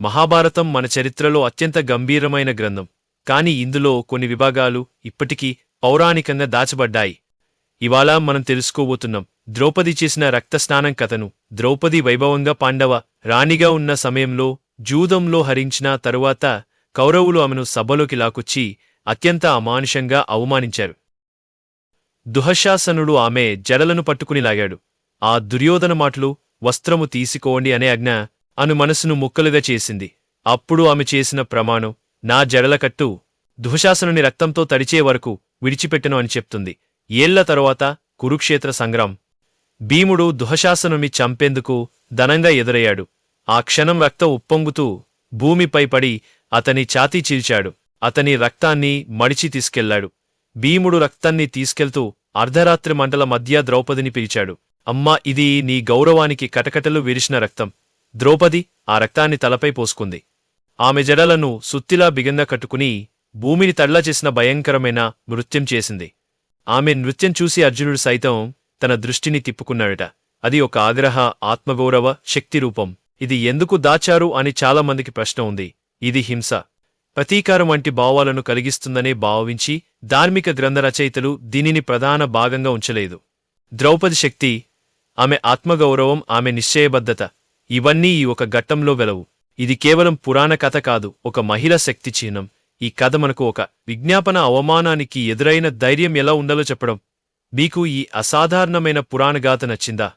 మహాభారతం మన చరిత్రలో అత్యంత గంభీరమైన గ్రంథం. కాని ఇందులో కొన్ని విభాగాలు ఇప్పటికీ పౌరాణికంగా దాచబడ్డాయి. ఇవాళ మనం తెలుసుకోబోతున్నాం ద్రౌపది చేసిన రక్తస్నానం కథను. ద్రౌపది వైభవంగా పాండవ రాణిగా ఉన్న సమయంలో జూదంలో హరించిన తరువాత కౌరవులు ఆమెను సభలోకి లాకొచ్చి అత్యంత అమానుషంగా అవమానించారు. దుహశాసనుడు ఆమె జడలను పట్టుకుని లాగాడు. ఆ దుర్యోధన మాటలు వస్త్రము తీసుకోండి అనే అజ్ఞ అను మనసును ముక్కలుగా చేసింది. అప్పుడు ఆమె చేసిన ప్రమాణం నా జడలకట్టు దుహశాసనుని రక్తంతో తడిచే వరకు విడిచిపెట్టను అని చెప్తుంది. ఏళ్ళ తరువాత కురుక్షేత్ర సంగ్రాం భీముడు దుహశాసనుని చంపేందుకు ధనంగా ఎదురయ్యాడు. ఆ క్షణం రక్తం ఉప్పొంగుతూ భూమిపై పడి అతని ఛాతీ చీల్చాడు. అతని రక్తాన్ని మడిచి తీసుకెళ్ళాడు. భీముడు రక్తాన్ని తీసుకెళ్తూ అర్ధరాత్రి మంటల మధ్య ద్రౌపదిని పిలిచాడు. అమ్మా ఇది నీ గౌరవానికి కటకటలు విరిసిన రక్తం. ద్రౌపది ఆ రక్తాన్ని తలపై పోసుకుంది. ఆమె జడలను సుత్తిలా బిగంగా కట్టుకుని భూమిని తడ్లా చేసిన భయంకరమైన నృత్యం చేసింది. ఆమె నృత్యం చూసి అర్జునుడు సైతం తన దృష్టిని తిప్పుకున్నాడట. అది ఒక ఆగ్రహ ఆత్మగౌరవ శక్తి రూపం. ఇది ఎందుకు దాచారు అని చాలామందికి ప్రశ్న ఉంది. ఇది హింస. ప్రతీకారం వంటి భావాలను కలిగిస్తుందనే భావించి ధార్మిక గ్రంథ రచయితలు దీనిని ప్రధాన భాగంగా ఉంచలేదు. ద్రౌపది శక్తి ఆమె ఆత్మగౌరవం ఆమె నిశ్చయబద్ధత. ఇవన్నీ ఈ ఒక ఘట్టంలో వెలవు. ఇది కేవలం పురాణ కథ కాదు ఒక మహిళ శక్తి చిహ్నం. ఈ కథ మనకు ఒక విజ్ఞాపన అవమానానికి ఎదురైన ధైర్యం ఎలా ఉండాలో చెప్పడం. మీకు ఈ అసాధారణమైన పురాణగాథ నచ్చిందా?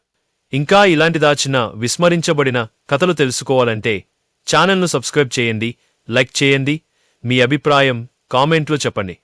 ఇంకా ఇలాంటి దాచిన విస్మరించబడిన కథలు తెలుసుకోవాలంటే ఛానల్ను సబ్స్క్రైబ్ చేయండి లైక్ చేయండి. మీ అభిప్రాయం కామెంట్లో చెప్పండి.